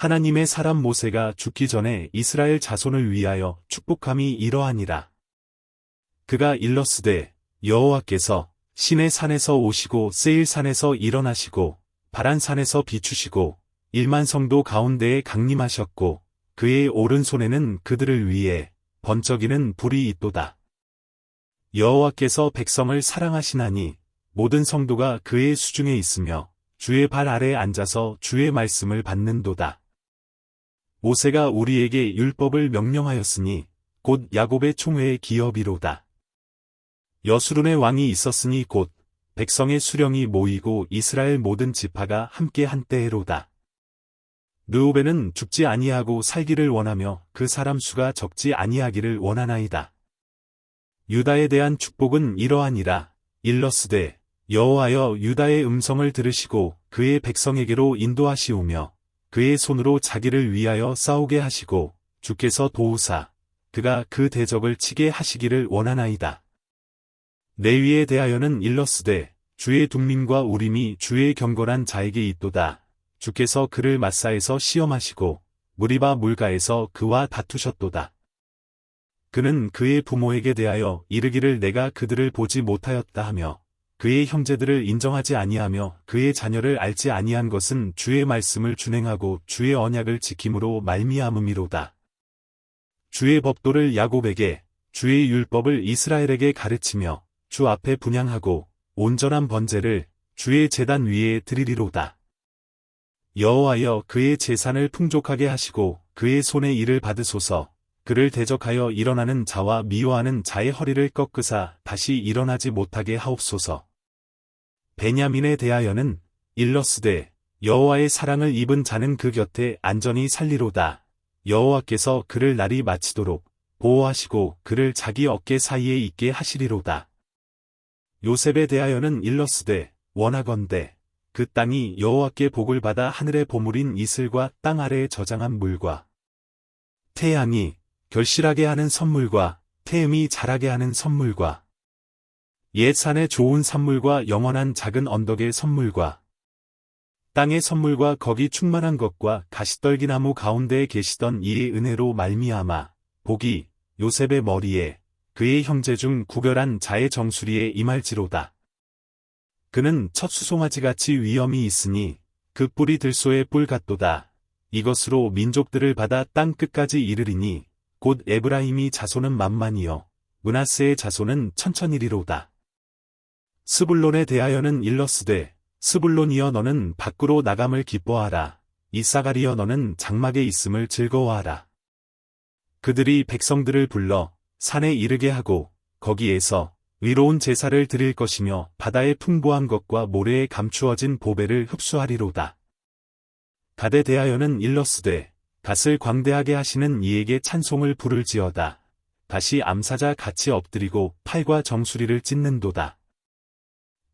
하나님의 사람 모세가 죽기 전에 이스라엘 자손을 위하여 축복함이 이러하니라. 그가 일러스되 여호와께서 신의 산에서 오시고 세일 산에서 일어나시고 바란 산에서 비추시고 일만 성도 가운데에 강림하셨고 그의 오른손에는 그들을 위해 번쩍이는 불이 있도다. 여호와께서 백성을 사랑하시나니 모든 성도가 그의 수중에 있으며 주의 발 아래에 앉아서 주의 말씀을 받는도다. 모세가 우리에게 율법을 명령하였으니 곧 야곱의 총회의 기업이로다. 여수룬의 왕이 있었으니 곧 백성의 수령이 모이고 이스라엘 모든 지파가 함께 한때에로다. 르우벤은 죽지 아니하고 살기를 원하며 그 사람 수가 적지 아니하기를 원하나이다. 유다에 대한 축복은 이러하니라. 일러스되 여호와여 유다의 음성을 들으시고 그의 백성에게로 인도하시오며 그의 손으로 자기를 위하여 싸우게 하시고 주께서 도우사 그가 그 대적을 치게 하시기를 원하나이다. 레위에 대하여는 일러스되 주의 둠민과 우림이 주의 경건한 자에게 있도다. 주께서 그를 마사에서 시험하시고 무리바 물가에서 그와 다투셨도다. 그는 그의 부모에게 대하여 이르기를 내가 그들을 보지 못하였다 하며 그의 형제들을 인정하지 아니하며 그의 자녀를 알지 아니한 것은 주의 말씀을 준행하고 주의 언약을 지킴으로 말미암음이로다. 주의 법도를 야곱에게 주의 율법을 이스라엘에게 가르치며 주 앞에 분양하고 온전한 번제를 주의 재단 위에 드리리로다. 여호와여 그의 재산을 풍족하게 하시고 그의 손에 일을 받으소서 그를 대적하여 일어나는 자와 미워하는 자의 허리를 꺾으사 다시 일어나지 못하게 하옵소서. 베냐민에 대하여는 일러스되 여호와의 사랑을 입은 자는 그 곁에 안전히 살리로다. 여호와께서 그를 날이 마치도록 보호하시고 그를 자기 어깨 사이에 있게 하시리로다. 요셉에 대하여는 일러스되 원하건대 그 땅이 여호와께 복을 받아 하늘의 보물인 이슬과 땅 아래에 저장한 물과 태양이 결실하게 하는 선물과 태음이 자라게 하는 선물과 옛 산의 좋은 산물과 영원한 작은 언덕의 선물과 땅의 선물과 거기 충만한 것과 가시떨기나무 가운데에 계시던 이의 은혜로 말미암아 복이 요셉의 머리에 그의 형제 중 구별한 자의 정수리에 임할지로다. 그는 첫 수송아지같이 위엄이 있으니 그 뿔이 들소의 뿔 같도다. 이것으로 민족들을 받아 땅 끝까지 이르리니 곧 에브라임이 자손은 만만이요 문하스의 자손은 천천이리로다. 스불론에 대하여는 일러스되 스불론이여 너는 밖으로 나감을 기뻐하라. 이사가리여 너는 장막에 있음을 즐거워하라. 그들이 백성들을 불러 산에 이르게 하고 거기에서 위로운 제사를 드릴 것이며 바다의 풍부한 것과 모래에 감추어진 보배를 흡수하리로다. 가데 대하여는 일러스되 갓을 광대하게 하시는 이에게 찬송을 부를지어다. 다시 암사자 같이 엎드리고 팔과 정수리를 찢는도다.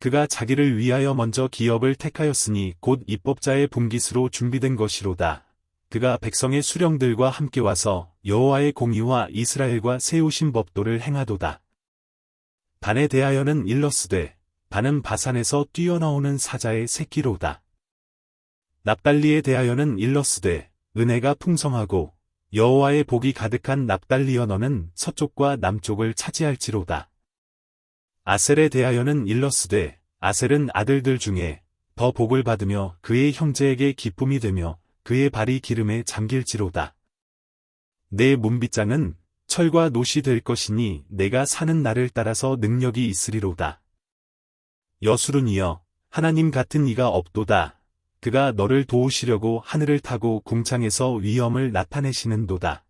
그가 자기를 위하여 먼저 기업을 택하였으니 곧 입법자의 분깃으로 준비된 것이로다. 그가 백성의 수령들과 함께 와서 여호와의 공의와 이스라엘과 세우신 법도를 행하도다. 반에 대하여는 일러스되 반은 바산에서 뛰어나오는 사자의 새끼로다. 납달리에 대하여는 일러스되 은혜가 풍성하고 여호와의 복이 가득한 납달리어 너는 서쪽과 남쪽을 차지할지로다. 아셀에 대하여는 일러스되 아셀은 아들들 중에 더 복을 받으며 그의 형제에게 기쁨이 되며 그의 발이 기름에 잠길지로다. 내 문빗장은 철과 노시 될 것이니 내가 사는 날을 따라서 능력이 있으리로다. 여수run이여 하나님 같은 이가 없도다. 그가 너를 도우시려고 하늘을 타고 궁창에서 위엄을 나타내시는도다.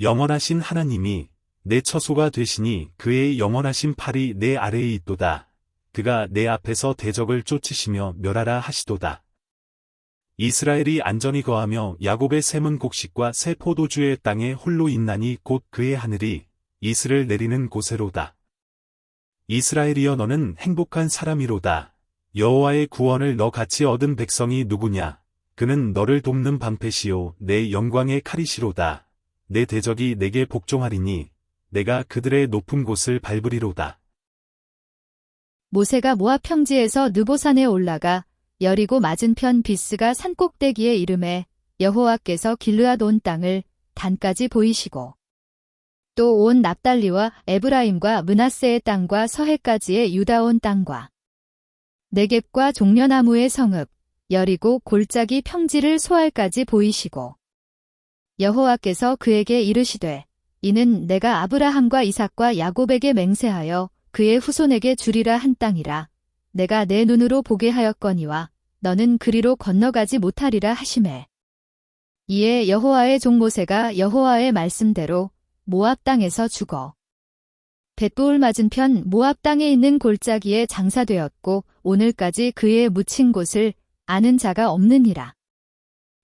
영원하신 하나님이 내 처소가 되시니 그의 영원하신 팔이 내 아래에 있도다. 그가 내 앞에서 대적을 쫓으시며 멸하라 하시도다. 이스라엘이 안전히 거하며 야곱의 샘은 곡식과 새 포도주의 땅에 홀로 있나니 곧 그의 하늘이 이슬을 내리는 곳에로다. 이스라엘이여 너는 행복한 사람이로다. 여호와의 구원을 너같이 얻은 백성이 누구냐? 그는 너를 돕는 방패시요 내 영광의 칼이시로다. 내 대적이 내게 복종하리니 내가 그들의 높은 곳을 밟으리로다. 모세가 모압 평지에서 느보산에 올라가 여리고 맞은편 비스가 산꼭대기에 이름에 여호와께서 길르앗 온 땅을 단까지 보이시고 또 온 납달리와 에브라임과 문하세의 땅과 서해까지의 유다 온 땅과 네겝과 종려나무의 성읍 여리고 골짜기 평지를 소알까지 보이시고 여호와께서 그에게 이르시되 이는 내가 아브라함과 이삭과 야곱에게 맹세하여 그의 후손에게 주리라 한 땅이라 내가 내 눈으로 보게 하였거니와 너는 그리로 건너가지 못하리라 하시매 이에 여호와의 종 모세가 여호와의 말씀대로 모압 땅에서 죽어 벳보울 맞은편 모압 땅에 있는 골짜기에 장사되었고 오늘까지 그의 묻힌 곳을 아는 자가 없느니라.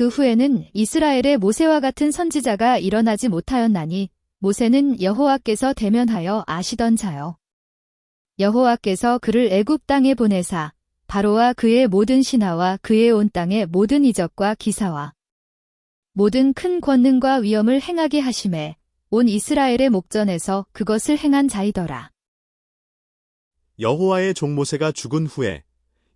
그 후에는 이스라엘의 모세와 같은 선지자가 일어나지 못하였나니 모세는 여호와께서 대면하여 아시던 자요. 여호와께서 그를 애굽 땅에 보내사 바로와 그의 모든 신하와 그의 온 땅의 모든 이적과 기사와 모든 큰 권능과 위엄을 행하게 하심에 온 이스라엘의 목전에서 그것을 행한 자이더라. 여호와의 종 모세가 죽은 후에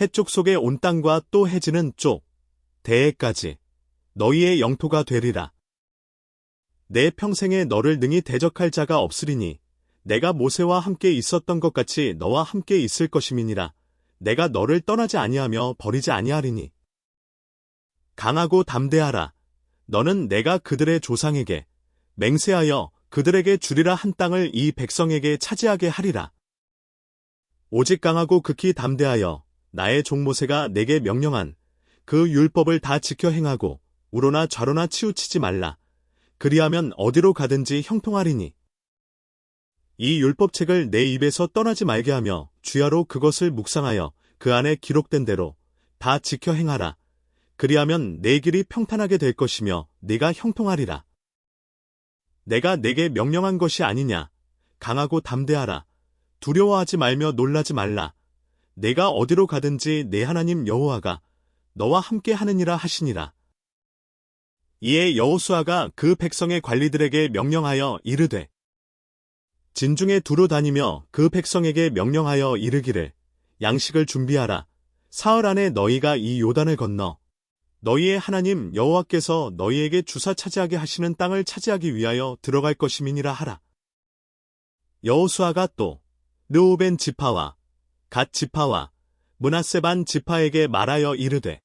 해쪽 속의 온 땅과 또 해지는 쪽 대해까지 너희의 영토가 되리라. 내 평생에 너를 능히 대적할 자가 없으리니 내가 모세와 함께 있었던 것 같이 너와 함께 있을 것임이니라. 내가 너를 떠나지 아니하며 버리지 아니하리니. 강하고 담대하라. 너는 내가 그들의 조상에게 맹세하여 그들에게 주리라 한 땅을 이 백성에게 차지하게 하리라. 오직 강하고 극히 담대하여 나의 종모세가 내게 명령한 그 율법을 다 지켜 행하고 우로나 좌로나 치우치지 말라. 그리하면 어디로 가든지 형통하리니. 이 율법책을 내 입에서 떠나지 말게 하며 주야로 그것을 묵상하여 그 안에 기록된 대로 다 지켜 행하라. 그리하면 내 길이 평탄하게 될 것이며 네가 형통하리라. 내가 내게 명령한 것이 아니냐. 강하고 담대하라. 두려워하지 말며 놀라지 말라. 내가 어디로 가든지 내 하나님 여호와가 너와 함께 하느니라 하시니라. 이에 여호수아가 그 백성의 관리들에게 명령하여 이르되 진중에 두루 다니며 그 백성에게 명령하여 이르기를 양식을 준비하라. 사흘 안에 너희가 이 요단을 건너 너희의 하나님 여호와께서 너희에게 주사 차지하게 하시는 땅을 차지하기 위하여 들어갈 것임이니라 하라. 여호수아가 또 르우벤 지파와 갓 지파와 문하세반 지파에게 말하여 이르되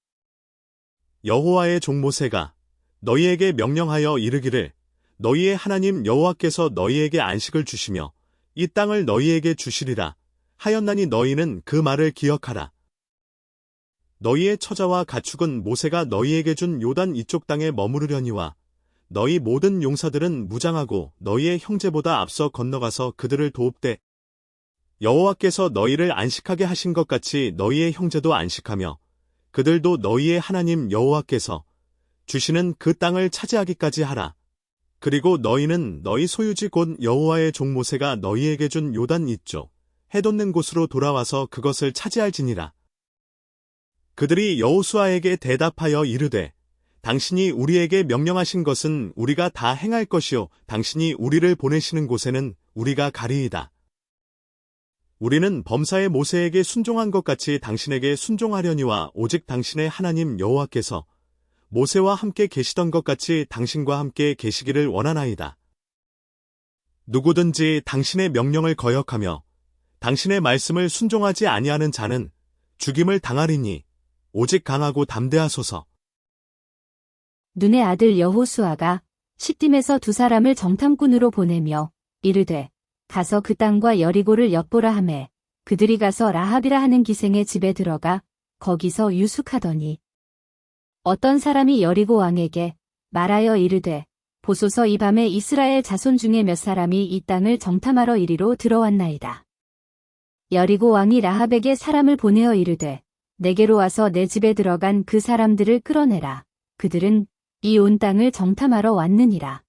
여호와의 종 모세가 너희에게 명령하여 이르기를 너희의 하나님 여호와께서 너희에게 안식을 주시며 이 땅을 너희에게 주시리라 하였나니 너희는 그 말을 기억하라. 너희의 처자와 가축은 모세가 너희에게 준 요단 이쪽 땅에 머무르려니와 너희 모든 용사들은 무장하고 너희의 형제보다 앞서 건너가서 그들을 도읍되 여호와께서 너희를 안식하게 하신 것 같이 너희의 형제도 안식하며 그들도 너희의 하나님 여호와께서 주시는 그 땅을 차지하기까지 하라. 그리고 너희는 너희 소유지 곧 여호와의 종 모세가 너희에게 준 요단 이쪽 해돋는 곳으로 돌아와서 그것을 차지할지니라. 그들이 여호수아에게 대답하여 이르되 당신이 우리에게 명령하신 것은 우리가 다 행할 것이요 당신이 우리를 보내시는 곳에는 우리가 가리이다. 우리는 범사의 모세에게 순종한 것 같이 당신에게 순종하려니와 오직 당신의 하나님 여호와께서 모세와 함께 계시던 것 같이 당신과 함께 계시기를 원하나이다. 누구든지 당신의 명령을 거역하며 당신의 말씀을 순종하지 아니하는 자는 죽임을 당하리니 오직 강하고 담대하소서. 눈의 아들 여호수아가 시딤에서 두 사람을 정탐꾼으로 보내며 이르되 가서 그 땅과 여리고를 엿보라 하매 그들이 가서 라합이라 하는 기생의 집에 들어가 거기서 유숙하더니 어떤 사람이 여리고 왕에게 말하여 이르되 보소서 이 밤에 이스라엘 자손 중에 몇 사람이 이 땅을 정탐하러 이리로 들어왔나이다. 여리고 왕이 라합에게 사람을 보내어 이르되 내게로 와서 내 집에 들어간 그 사람들을 끌어내라. 그들은 이 온 땅을 정탐하러 왔느니라.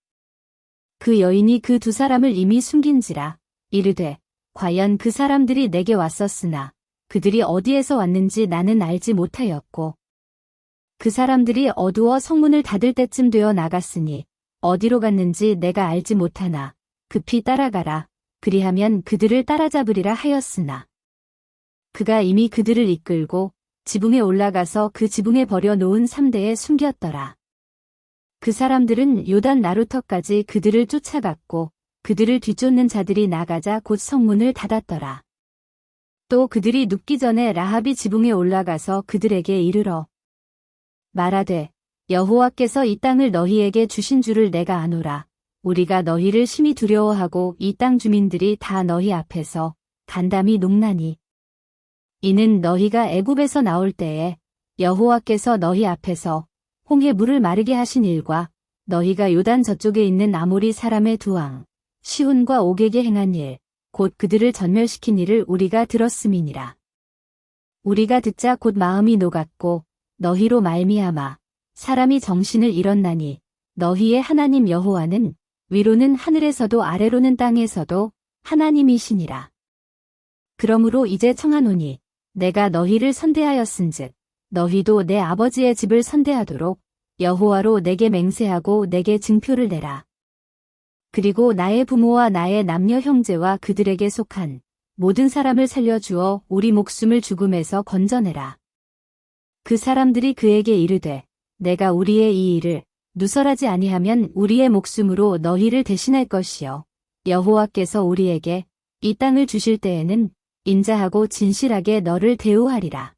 그 여인이 그 두 사람을 이미 숨긴지라 이르되 과연 그 사람들이 내게 왔었으나 그들이 어디에서 왔는지 나는 알지 못하였고 그 사람들이 어두워 성문을 닫을 때쯤 되어 나갔으니 어디로 갔는지 내가 알지 못하나 급히 따라가라 그리하면 그들을 따라잡으리라 하였으나 그가 이미 그들을 이끌고 지붕에 올라가서 그 지붕에 버려 놓은 삼대에 숨겼더라. 그 사람들은 요단 나루터까지 그들을 쫓아갔고 그들을 뒤쫓는 자들이 나가자 곧 성문을 닫았더라. 또 그들이 눕기 전에 라합이 지붕에 올라가서 그들에게 이르러 말하되 여호와께서 이 땅을 너희에게 주신 줄을 내가 아노라. 우리가 너희를 심히 두려워하고 이 땅 주민들이 다 너희 앞에서 간담이 농나니 이는 너희가 애굽에서 나올 때에 여호와께서 너희 앞에서 홍해 물을 마르게 하신 일과 너희가 요단 저쪽에 있는 아모리 사람의 두 왕 시훈과 옥에게 행한 일, 곧 그들을 전멸시킨 일을 우리가 들었음이니라. 우리가 듣자 곧 마음이 녹았고 너희로 말미암아 사람이 정신을 잃었나니 너희의 하나님 여호와는 위로는 하늘에서도 아래로는 땅에서도 하나님이시니라. 그러므로 이제 청하노니 내가 너희를 선대하였은즉 너희도 내 아버지의 집을 선대하도록 여호와로 내게 맹세하고 내게 증표를 내라. 그리고 나의 부모와 나의 남녀 형제와 그들에게 속한 모든 사람을 살려주어 우리 목숨을 죽음에서 건져내라. 그 사람들이 그에게 이르되 내가 우리의 이 일을 누설하지 아니하면 우리의 목숨으로 너희를 대신할 것이요 여호와께서 우리에게 이 땅을 주실 때에는 인자하고 진실하게 너를 대우하리라.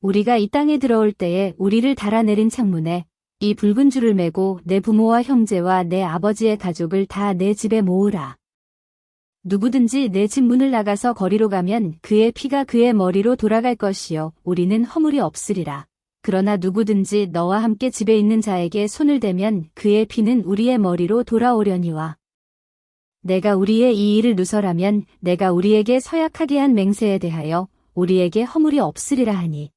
우리가 이 땅에 들어올 때에 우리를 달아내린 창문에 이 붉은 줄을 메고 내 부모와 형제와 내 아버지의 가족을 다 내 집에 모으라. 누구든지 내 집 문을 나가서 거리로 가면 그의 피가 그의 머리로 돌아갈 것이요 우리는 허물이 없으리라. 그러나 누구든지 너와 함께 집에 있는 자에게 손을 대면 그의 피는 우리의 머리로 돌아오려니와. 내가 우리의 이 일을 누설하면 내가 우리에게 서약하게 한 맹세에 대하여 우리에게 허물이 없으리라 하니.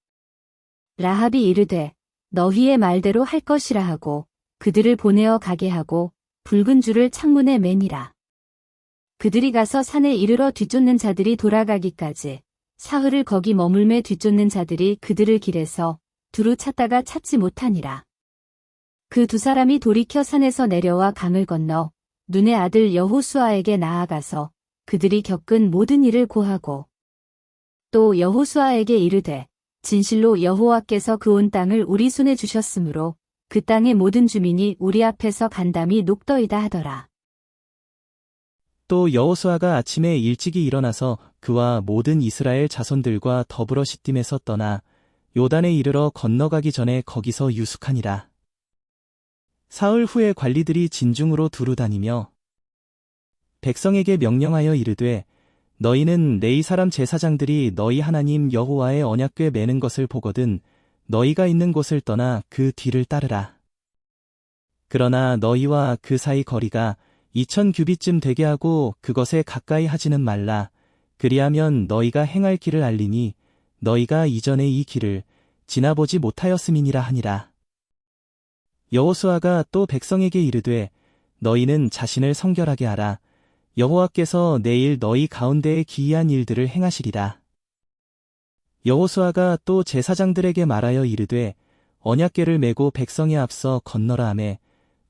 라합이 이르되 너희의 말대로 할 것이라 하고 그들을 보내어 가게 하고 붉은 줄을 창문에 매니라. 그들이 가서 산에 이르러 뒤쫓는 자들이 돌아가기까지 사흘을 거기 머물매 뒤쫓는 자들이 그들을 길에서 두루 찾다가 찾지 못하니라. 그 두 사람이 돌이켜 산에서 내려와 강을 건너 눈의 아들 여호수아에게 나아가서 그들이 겪은 모든 일을 고하고 또 여호수아에게 이르되 진실로 여호와께서 그 온 땅을 우리 손에 주셨으므로 그 땅의 모든 주민이 우리 앞에서 간담이 녹더이다 하더라. 또 여호수아가 아침에 일찍이 일어나서 그와 모든 이스라엘 자손들과 더불어 시딤에서 떠나 요단에 이르러 건너가기 전에 거기서 유숙하니라. 사흘 후에 관리들이 진중으로 두루 다니며 백성에게 명령하여 이르되 너희는 레이 사람 제사장들이 너희 하나님 여호와의 언약궤 매는 것을 보거든 너희가 있는 곳을 떠나 그 뒤를 따르라. 그러나 너희와 그 사이 거리가 이천 규빗쯤 되게 하고 그것에 가까이 하지는 말라. 그리하면 너희가 행할 길을 알리니 너희가 이전에 이 길을 지나보지 못하였음이니라 하니라. 여호수아가 또 백성에게 이르되 너희는 자신을 성결하게 하라. 여호와께서 내일 너희 가운데에 기이한 일들을 행하시리라. 여호수아가 또 제사장들에게 말하여 이르되 언약궤를 메고 백성에 앞서 건너라 하매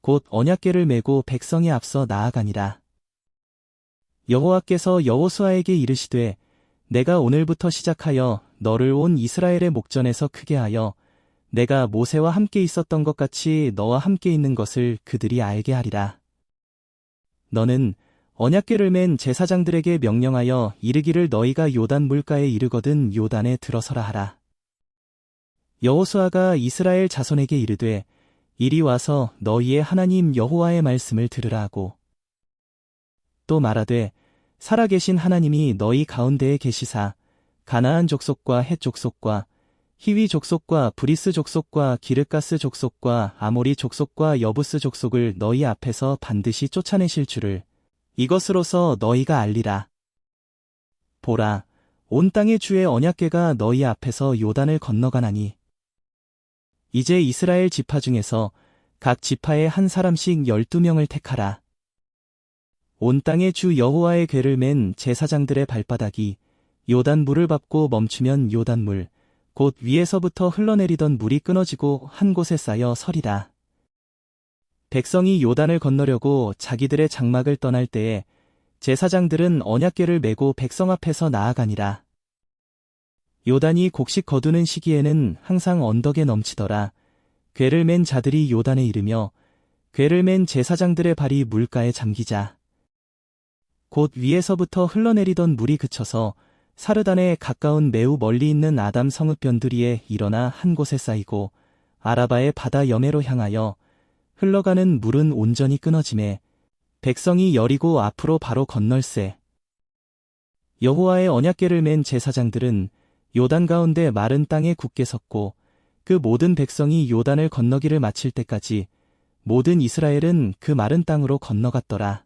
곧 언약궤를 메고 백성에 앞서 나아가니라. 여호와께서 여호수아에게 이르시되 내가 오늘부터 시작하여 너를 온 이스라엘의 목전에서 크게 하여 내가 모세와 함께 있었던 것 같이 너와 함께 있는 것을 그들이 알게 하리라. 너는 언약궤를 맨 제사장들에게 명령하여 이르기를 너희가 요단 물가에 이르거든 요단에 들어서라 하라. 여호수아가 이스라엘 자손에게 이르되 이리 와서 너희의 하나님 여호와의 말씀을 들으라 하고 또 말하되 살아계신 하나님이 너희 가운데에 계시사 가나안 족속과 헷 족속과 히위 족속과 브리스 족속과 기르가스 족속과 아모리 족속과 여부스 족속을 너희 앞에서 반드시 쫓아내실 줄을 이것으로서 너희가 알리라. 보라, 온 땅의 주의 언약궤가 너희 앞에서 요단을 건너가나니 이제 이스라엘 지파 중에서 각 지파에 한 사람씩 열두 명을 택하라. 온 땅의 주 여호와의 궤를 맨 제사장들의 발바닥이 요단 물을 밟고 멈추면 요단 물, 곧 위에서부터 흘러내리던 물이 끊어지고 한 곳에 쌓여 서리라. 백성이 요단을 건너려고 자기들의 장막을 떠날 때에 제사장들은 언약궤를 메고 백성 앞에서 나아가니라. 요단이 곡식 거두는 시기에는 항상 언덕에 넘치더라. 궤를 맨 자들이 요단에 이르며 궤를 맨 제사장들의 발이 물가에 잠기자. 곧 위에서부터 흘러내리던 물이 그쳐서 사르단에 가까운 매우 멀리 있는 아담 성읍변두리에 일어나 한 곳에 쌓이고 아라바의 바다 여매로 향하여 흘러가는 물은 온전히 끊어짐에 백성이 여리고 앞으로 바로 건널세. 여호와의 언약궤를 맨 제사장들은 요단 가운데 마른 땅에 굳게 섰고 그 모든 백성이 요단을 건너기를 마칠 때까지 모든 이스라엘은 그 마른 땅으로 건너갔더라.